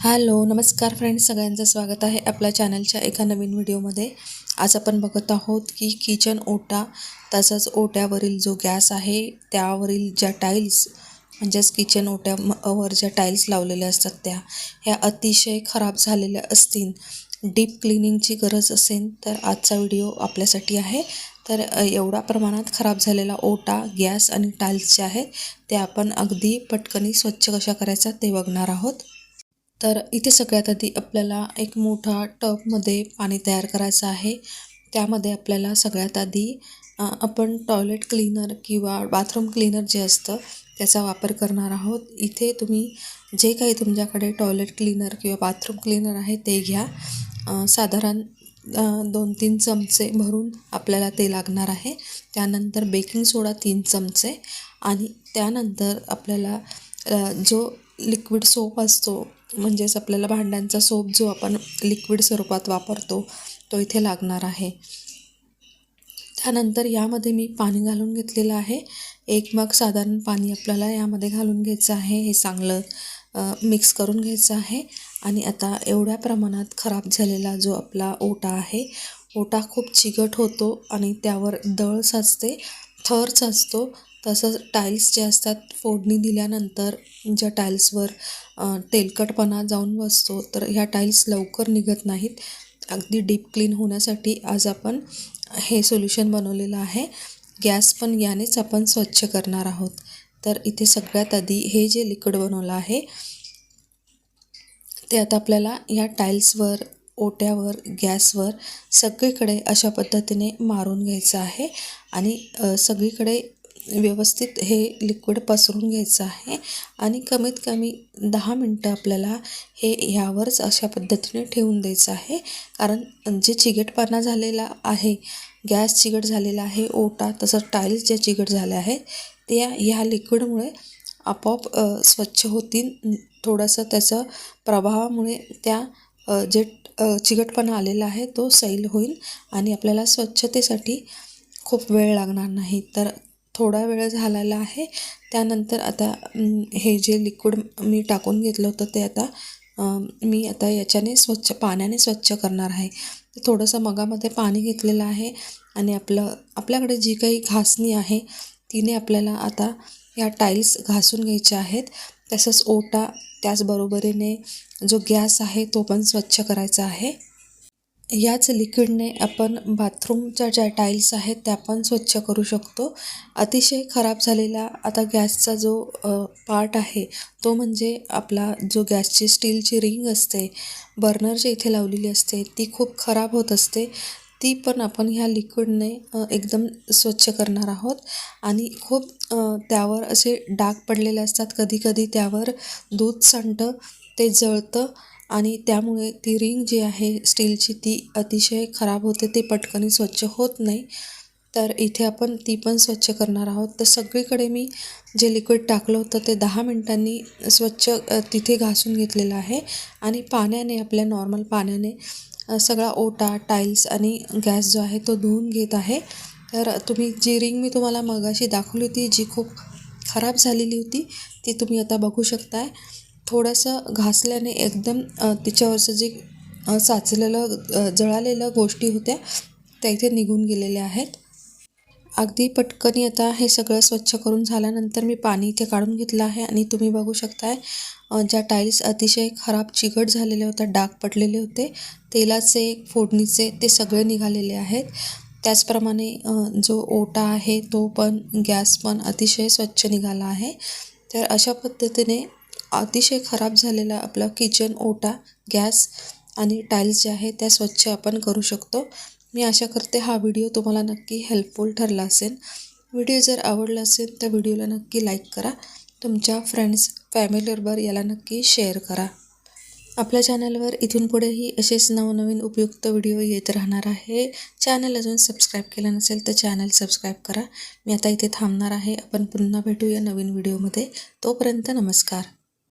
Hello नमस्कार friends. सगळ्यांचं स्वागत आहे आपल्या चॅनलच्या एका नवीन व्हिडिओमध्ये. आज आपण बघत आहोत की किचन ओटा तसंच ओट्यावरील जो गॅस आहे त्यावरील ज्या टाईल्स म्हणजेच किचन ओट्यावर ज्या टाईल्स लावलेल्या असतात त्या ह्या अतिशय खराब झालेल्या असतील. डीप क्लिनिंगची गरज असेल तर आजचा व्हिडिओ आपल्यासाठी आहे. तर एवढा प्रमाणात खराब झालेला ओटा गॅस आणि टाईल्स जे आहेत ते आपण अगदी पटकनी स्वच्छ कशा करायचा ते बघणार आहोत. तर इथे सगळ्यात आधी आपल्याला एक मोठा टबमध्ये पाणी तयार करायचं आहे. त्यामध्ये आपल्याला सगळ्यात आधी आपण टॉयलेट क्लीनर किंवा बाथरूम क्लीनर जे असतं त्याचा वापर करणार आहोत. इथे तुम्ही जे काही तुमच्याकडे टॉयलेट क्लीनर किंवा बाथरूम क्लीनर आहे ते घ्या. साधारण दोन तीन चमचे भरून आपल्याला ते लागणार आहे. त्यानंतर बेकिंग सोडा तीन चमचे आणि त्यानंतर आपल्याला जो लिक्विड सोप असतो म्हणजेच आपल्याला भांड्यांचा सोप जो आपण लिक्विड स्वरूपात वापरतो तो इथे लागणार आहे. त्यानंतर यामध्ये मी पाणी घालून घेतलेलं आहे. एक मग साधारण पाणी आपल्याला यामध्ये घालून घ्यायचं आहे. हे चांगलं मिक्स करून घ्यायचं आहे. आणि आता एवढ्या प्रमाणात खराब झालेला जो आपला ओटा आहे ओटा खूप चिकट होतो आणि त्यावर दळ साचते थर साचतो. तसंच टाईल्स जे असतात फोडणी दिल्यानंतर ज्या टाईल्सवर तेलकटपणा जाऊन बसतो तर ह्या टाईल्स लवकर निघत नाहीत. अगदी डीप क्लीन होण्यासाठी आज आपण हे सोल्युशन बनवलेलं आहे. गॅस पण यानेच आपण स्वच्छ करणार आहोत. तर इथे सगळ्यात आधी हे जे लिक्विड बनवलं आहे ते आता आपल्याला या टाईल्सवर ओट्यावर गॅसवर सगळीकडे अशा पद्धतीने मारून घ्यायचं आहे. आणि सगळीकडे व्यवस्थित हे लिक्विड पसरून घ्यायचं आहे. आणि कमीत कमी दहा मिनटं आपल्याला हे ह्यावरच अशा पद्धतीने ठेवून द्यायचं आहे. कारण जे चिघटपणा झालेला आहे गॅस चिघट झालेला आहे ओटा तसंच टाईल्स ज्या चिघट झाल्या आहेत त्या ह्या लिक्विडमुळे आपोआप स्वच्छ होतील. थोडंसं त्याचं प्रभावामुळे त्या जे चिकटपणा आलेला आहे तो सैल होईल आणि आपल्याला स्वच्छतेसाठी खूप वेळ लागणार नाही. तर थोडा वेळ झालेला आहे. त्यानंतर आता हे जे लिक्विड मी टाकून घेतलं होतं ते आता मी आता याच्याने स्वच्छ पाण्याने स्वच्छ करणार आहे. थोडंसं मगामध्ये पाणी घेतलेलं आहे आणि आपलं आपल्याकडे जी काही घासणी आहे तिने आपल्याला आता या टाईल्स घासून घ्यायच्या आहेत. तसंच ओटा त्याचबरोबरीने जो गॅस आहे तो पण स्वच्छ करायचा आहे. याच लिक्विडने आपण बाथरूमच्या ज्या टाईल्स आहेत त्या पण स्वच्छ करू शकतो. अतिशय खराब झालेला आता गॅसचा जो पार्ट आहे तो म्हणजे आपला जो गॅसची स्टीलची रिंग असते बर्नर इथे लावलेली असते ती खूप खराब होत असते. ती पण आपण ह्या लिक्विडने एकदम स्वच्छ करणार आहोत. आणि खूप त्यावर असे डाग पडलेले असतात. कधीकधी त्यावर दूध सांडतं ते जळतं. आणि त्यामुळे ती रिंग जी आहे स्टीलची ती अतिशय खराब होते. ती पटकन स्वच्छ होत नाही. तर इथे आपण ती पण स्वच्छ करणार आहोत. तर सगळीकडे मी जे लिक्विड टाकलं होतं ते दहा मिनटांनी स्वच्छ तिथे घासून घेतलेलं आहे. आणि पाण्याने आपल्या नॉर्मल पाण्याने सगळा ओटा टाईल्स आणि गॅस जो आहे तो धुवून घेत आहे. तर तुम्ही जी रिंग मी तुम्हाला मगाशी दाखवली होती जी खूप खराब झालेली होती ती तुम्ही आता बघू शकताय. थोडंसं घासल्याने एकदम तिच्यावरचं जे साचलेलं जळालेलं गोष्टी होत्या त्या इथे निघून गेलेल्या आहेत. अगदी पटकनी आता हे सगळं स्वच्छ करून झाल्यानंतर मी पाणी इथे काढून घेतलं आहे आणि तुम्ही बघू शकताय ज्या टाईल्स अतिशय खराब चिकट झालेले होते डाग पडलेले होते तेलाचे फोडणीचे ते सगळे निघालेले आहेत. त्याचप्रमाणे जो ओटा आहे तो पण गॅस पण अतिशय स्वच्छ निघाला आहे. तर अशा पद्धतीने अतिशय खराब झालेला आपला किचन ओटा गॅस आणि टाईल्स ज्या आहे त्या स्वच्छ आपण करू शकतो. मी आशा करते हा व्हिडिओ तुम्हाला नक्की हेल्पफुल ठरला असेल. व्हिडिओ जर आवडला असेल तर व्हिडिओला नक्की लाईक करा. तुमच्या फ्रेंड्स फॅमिलीबरोबर याला नक्की शेअर करा. आपल्या चॅनलवर इथून पुढेही असेच नवनवीन उपयुक्त व्हिडिओ येत राहणार आहे. चॅनल अजून सबस्क्राईब केलं नसेल तर चॅनल सबस्क्राईब करा. मी आता इथे थांबणार आहे. आपण पुन्हा भेटूया नवीन व्हिडिओमध्ये तोपर्यंत नमस्कार.